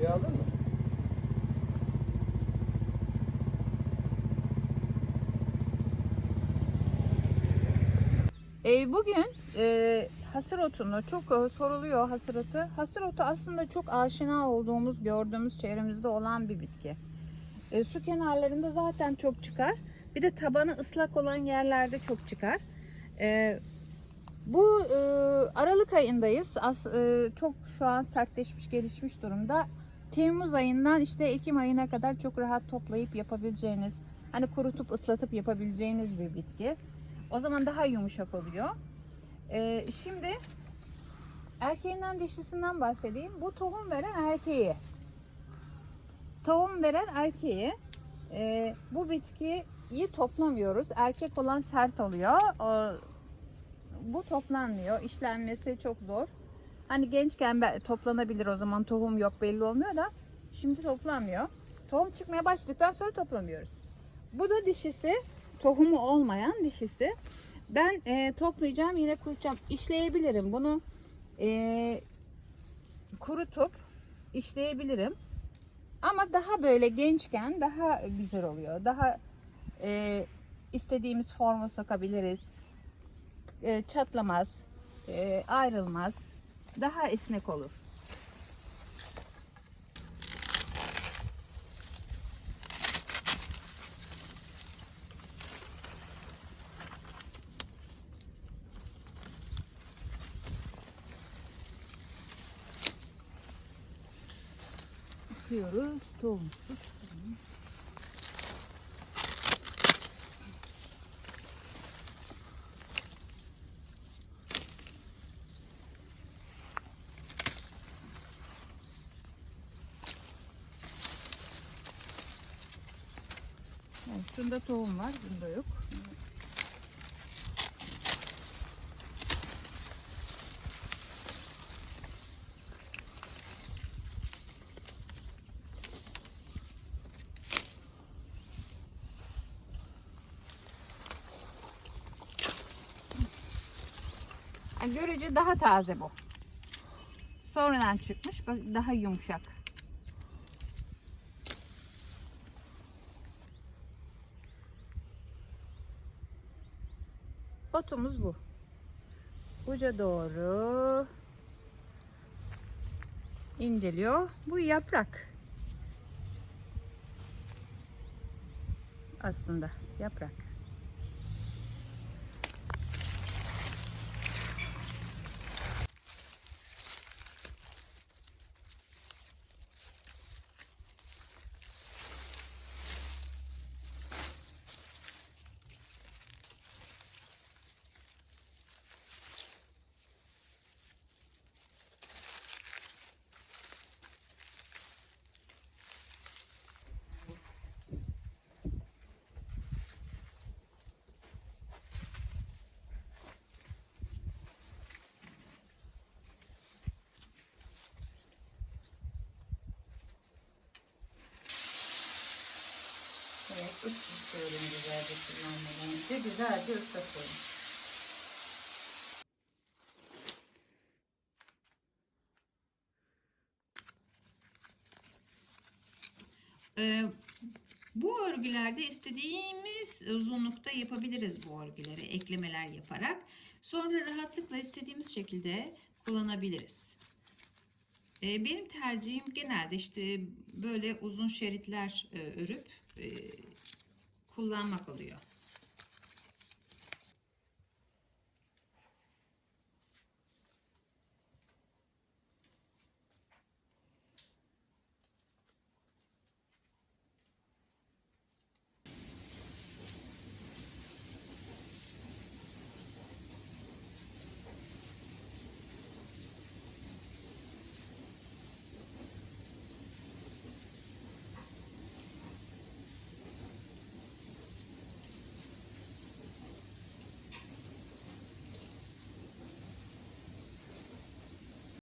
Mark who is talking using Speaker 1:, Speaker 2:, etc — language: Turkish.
Speaker 1: Suyu aldın mı?
Speaker 2: E, bugün e, hasır otunu çok e, soruluyor hasır otu. Hasır otu aslında çok aşina olduğumuz, gördüğümüz çevremizde olan bir bitki. E, su kenarlarında zaten çok çıkar. Bir de tabanı ıslak olan yerlerde çok çıkar. E, bu e, Aralık ayındayız. As, e, çok şu an sertleşmiş, gelişmiş durumda. Temmuz ayından işte Ekim ayına kadar çok rahat toplayıp yapabileceğiniz, hani kurutup ıslatıp yapabileceğiniz bir bitki. O zaman daha yumuşak oluyor. Ee, şimdi erkeğinden dişisinden bahsedeyim. Bu tohum veren erkeği. Tohum veren erkeği. Ee, bu bitkiyi toplamıyoruz. Erkek olan sert oluyor. O, bu toplanmıyor. İşlenmesi çok zor. Hani gençken toplanabilir o zaman tohum yok belli olmuyor da şimdi toplanmıyor. Tohum çıkmaya başladıktan sonra toplamıyoruz. Bu da dişisi, tohumu olmayan dişisi. Ben e, toplayacağım yine kurutacağım. İşleyebilirim bunu e, kurutup işleyebilirim. Ama daha böyle gençken daha güzel oluyor. Daha e, istediğimiz forma sokabiliriz. E, çatlamaz, e, ayrılmaz. Daha esnek olur. Yıkıyoruz. Tohumsuz. Evet, Şunda tohum var, bunda yok. Görece daha taze bu. Sonradan çıkmış, daha yumuşak. Otumuz bu. Uca doğru inceliyor. Bu yaprak. Aslında yaprak. Evet, ıslatıyorum güzelce kullanmadan önce. Güzelce ıslatıyorum. Ee, bu örgülerde istediğimiz uzunlukta yapabiliriz bu örgüleri eklemeler yaparak. Sonra rahatlıkla istediğimiz şekilde kullanabiliriz. Ee, benim tercihim genelde işte böyle uzun şeritler e, örüp e, kullanmak oluyor.